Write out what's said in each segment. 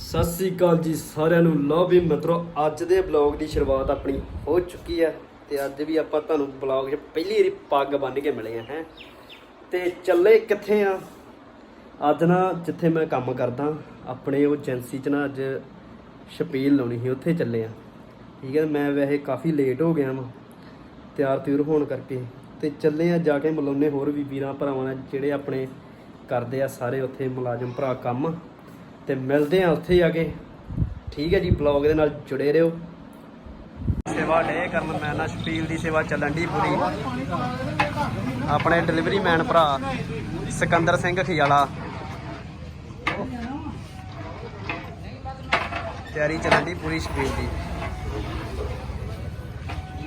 ਸਤਿ ਸ੍ਰੀ ਅਕਾਲ ਜੀ ਸਾਰਿਆਂ ਨੂੰ। ਲਓ ਵੀ ਮਿੱਤਰੋ, ਅੱਜ ਦੇ ਬਲੌਗ ਦੀ ਸ਼ੁਰੂਆਤ ਆਪਣੀ ਹੋ ਚੁੱਕੀ ਹੈ ਤੇ ਅੱਜ ਵੀ ਆਪਾਂ ਤੁਹਾਨੂੰ ਬਲੌਗ 'ਚ ਪਹਿਲੀ ਵਾਰੀ ਪੱਗ ਬੰਨ੍ਹ ਕੇ ਮਿਲੇ ਆ, ਹੈ। ਤੇ ਚੱਲੇ ਕਿੱਥੇ ਆ? ਅੱਜ ਨਾ ਜਿੱਥੇ ਮੈਂ ਕੰਮ ਕਰਦਾ, ਆਪਣੇ ਉਹ ਏਜੰਸੀ 'ਚ ਨਾ ਅੱਜ ਛਪੀਲ ਲਾਉਣੀ ਸੀ, ਉੱਥੇ ਚੱਲੇ ਆ। ਠੀਕ ਹੈ ਮੈਂ ਵੈਸੇ ਕਾਫੀ ਲੇਟ ਹੋ ਗਿਆ ਵਾਂ, ਤਿਆਰ ਤਿਉਰ ਹੋਣ ਕਰਕੇ। ਤੇ ਚੱਲੇ ਆ ਜਾ ਕੇ ਮਿਲਾਉਨੇ ਹੋਰ ਵੀ ਵੀਰਾਂ ਭਰਾਵਾਂ ਨਾਲ ਜਿਹੜੇ ਆਪਣੇ ਕਰਦੇ ਆ ਸਾਰੇ ਉੱਥੇ ਮੁਲਾਜ਼ਮ ਭਰਾ ਕੰਮ। ਤੇ ਮਿਲਦੇ ਆ ਉੱਥੇ ਜਾ ਕੇ। ਠੀਕ ਹੈ ਜੀ ਬਲੌਗ ਦੇ ਨਾਲ ਜੁੜੇ ਰਹੋ। ਸੇਵਾ ਡੇ ਕਰਨ, ਮੈਂ ਨਾ ਸ਼ਪੀਲ ਦੀ ਸੇਵਾ ਚੱਲਣ ਦੀ ਪੂਰੀ। ਆਪਣੇ ਡਿਲੀਵਰੀ ਮੈਨ ਭਰਾ, ਸਿਕੰਦਰ ਸਿੰਘ ਖਿਆਲਾ। ਤਿਆਰੀ ਚੱਲਣ ਦੀ ਪੂਰੀ ਸ਼ਪੀਲ ਦੀ।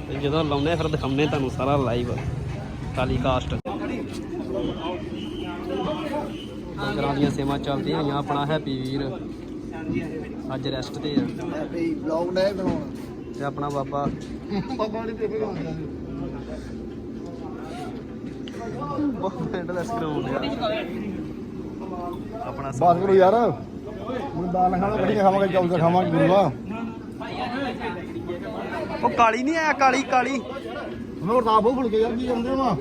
ਤੇ ਜਦੋਂ ਲਾਉਨੇ ਫਿਰ ਦਿਖਾਉਨੇ ਤੁਹਾਨੂੰ ਸਾਰਾ ਲਾਈਵ ਟੈਲੀਕਾਸਟ। ਲੰਗਰਾਂ ਦੀਆਂ ਸੇਵਾ ਚੱਲਦੀਆਂ ਹੋਈਆਂ ਆਪਣਾ ਹੈਪੀ ਵੀਰ ਅੱਜ ਰੈਸਟ ਤੇ ਆ। ਵੀ ਬਲੌਗ ਨਾ ਬਣਾਉਣਾ ਤੇ ਆਪਣਾ ਬਾਬਾ। ਬਾਬਾ ਨੇ ਦੇਖੇਗਾ ਬਹੁਤ ਐਂਡਲੈਸ ਗਰਾਊਂਡ ਆ। ਆਪਣਾ ਬਾਤ ਕਰੋ ਯਾਰ ਹੁਣ ਦਾਲ ਖਾਣਾ ਬੜੀਆਂ ਖਾਵਾਂਗੇ ਚੌਲ ਖਾਵਾਂਗੇ ਗੁਰੂਆ। ਉਹ ਕਾਲੀ ਨਹੀਂ ਆਇਆ ਕਾਲੀ ਕਾਲੀ। ਮੈਂ ਤਾਂ ਬਹੁਤ ਭੁੱਲ ਗਿਆ ਯਾਰ ਕੀ ਕਰਦੇ ਵਾ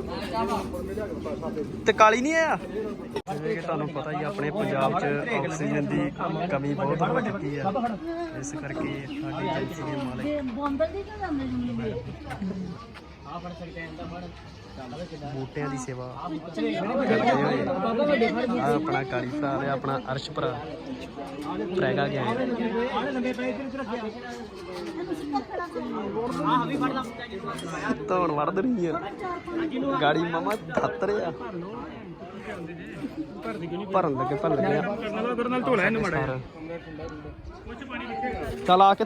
ਤੇ ਕਾਲੀ ਨਹੀਂ ਆਇਆ? ਜਿਵੇਂ ਕਿ ਤੁਹਾਨੂੰ ਪਤਾ ਹੀ ਆ, ਆਪਣੇ ਪੰਜਾਬ 'ਚ ਆਕਸੀਜਨ ਦੀ ਕਮੀ ਬਹੁਤ ਹੋ ਚੁੱਕੀ ਆ। ਇਸ ਕਰਕੇ ਸਾਡੀ ਏਜੰਸੀ ਦੇ ਮਾਲਕ। ਬੂਟਿਆਂ ਦੀ ਸੇਵਾ ਕਰਦੇ ਹੋਏ ਆਹ ਆਪਣਾ ਕਾਲੀ ਭਰਾ ਤੇ ਆਪਣਾ ਅਰਸ਼ ਭਰਾ। ਪ੍ਰੈਗਾ ਗਿਆ। ਧੌਣ ਵੜਦ ਰਹੀ ਆ। ਗਾੜੀ ਮਾਮਾ ਧੱਤ ਰਿਆ ਭਰਨ ਲੱਗੇ, ਭਰਨ ਲੱਗਿਆ ਚਲ ਆ ਕੇ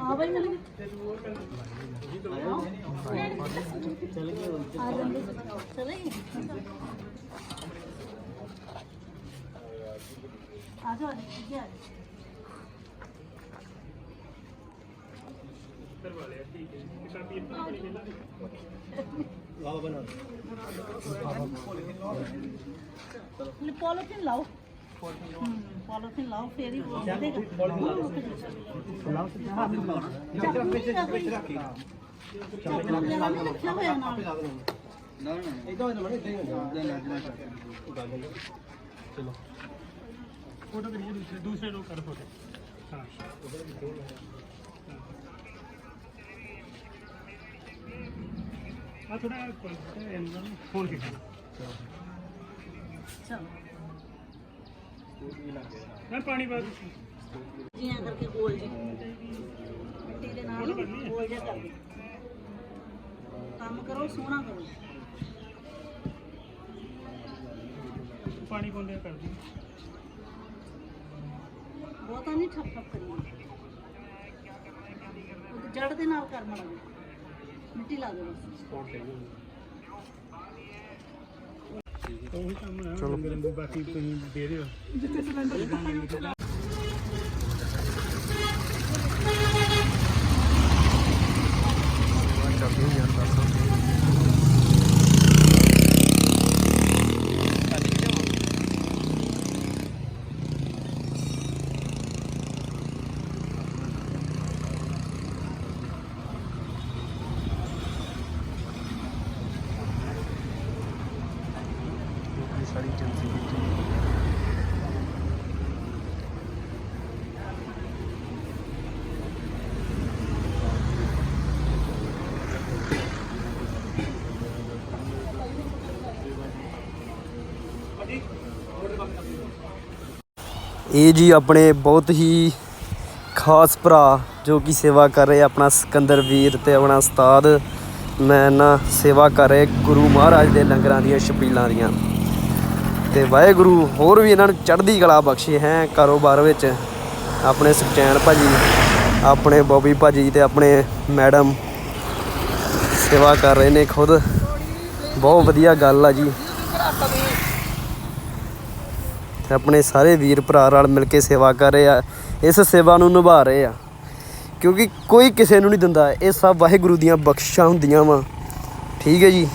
ਆ ਬਈ ਮਿਲ ਗਏ ਆ ਜਾਂਦੇ ਚਲੇ ਗਏ ਆ ਜਾਓ ਜੀ। ਆ ਪੋਲੀਥੀਨ ਲਾਓ। ਪੋਲੀਥੀਨ ਲਾਓ ਫੇਰ ਹੀ ਵਧੇਗਾ ਰੱਖਿਆ ਹੋਇਆ ਨਾਲ ਚਲੋ ਜੀਆਂ ਕਰਕੇ ਗੋਲ ਜੀ। ਮਿੱਟੀ ਦੇ ਨਾਲ ਗੋਲ ਜਿਹਾ ਕਰ ਦੇ ਕੰਮ ਕਰੋ ਸੋਹਣਾ ਕਰੋ। ਪਾਣੀ ਪਾਉਂਦੇ ਕਰ ਦੀ। ਬਹੁਤਾ ਨਹੀਂ ਠੱਪ ਠੱਪ ਕਰੀ ਜੜ ਦੇ ਨਾਲ ਕਰ ਮੜਾ ਮਿੱਟੀ ਲਾ ਦੇ ਬਸ। ਉਹੀ ਕੰਮ ਹੈ ਚਲੋ। ਬਾਕੀ ਤੁਸੀਂ ਦੇ ਦਿਓ ਚੱਲਦੀ ਸਾਰੀ ਏਜੰਸੀ ਵਿੱਚ ਇਹ ਜੀ ਆਪਣੇ ਬਹੁਤ ਹੀ ਖਾਸ ਭਰਾ ਜੋ ਕਿ ਸੇਵਾ ਕਰ ਰਹੇ ਆਪਣਾ ਸਿਕੰਦਰ ਵੀਰ ਤੇ ਆਪਣਾ ਉਸਤਾਦ। ਮੈਂ ਨਾ ਸੇਵਾ ਕਰ ਰਹੇ ਗੁਰੂ ਮਹਾਰਾਜ ਦੇ ਲੰਗਰਾਂ ਦੀਆਂ ਛਪੀਲਾਂ ਦੀਆਂ। ਤੇ ਵਾਹਿਗੁਰੂ ਹੋਰ ਵੀ ਇਹਨਾਂ ਨੂੰ ਚੜ੍ਹਦੀ ਕਲਾ ਬਖਸ਼ੇ ਹੈ ਕਾਰੋਬਾਰ ਵਿੱਚ। ਆਪਣੇ ਸੁਖਚੈਨ ਭਾਜੀ, ਆਪਣੇ ਬੋਬੀ ਭਾਜੀ ਤੇ ਆਪਣੇ ਮੈਡਮ ਸੇਵਾ ਕਰ ਰਹੇ ਨੇ ਖੁਦ। ਬਹੁਤ ਵਧੀਆ ਗੱਲ ਆ ਜੀ। ਤੇ ਆਪਣੇ ਸਾਰੇ ਵੀਰ ਭਰਾ ਰਲ ਮਿਲ ਕੇ ਸੇਵਾ ਕਰ ਰਹੇ ਆ, ਇਸ ਸੇਵਾ ਨੂੰ ਨਿਭਾ ਰਹੇ ਆ। ਕਿਉਂਕਿ ਕੋਈ ਕਿਸੇ ਨੂੰ ਨਹੀਂ ਦਿੰਦਾ, ਇਹ ਸਭ ਵਾਹਿਗੁਰੂ ਦੀਆਂ ਬਖਸ਼ਾਂ ਹੁੰਦੀਆਂ ਵਾ। ਠੀਕ ਹੈ ਜੀ।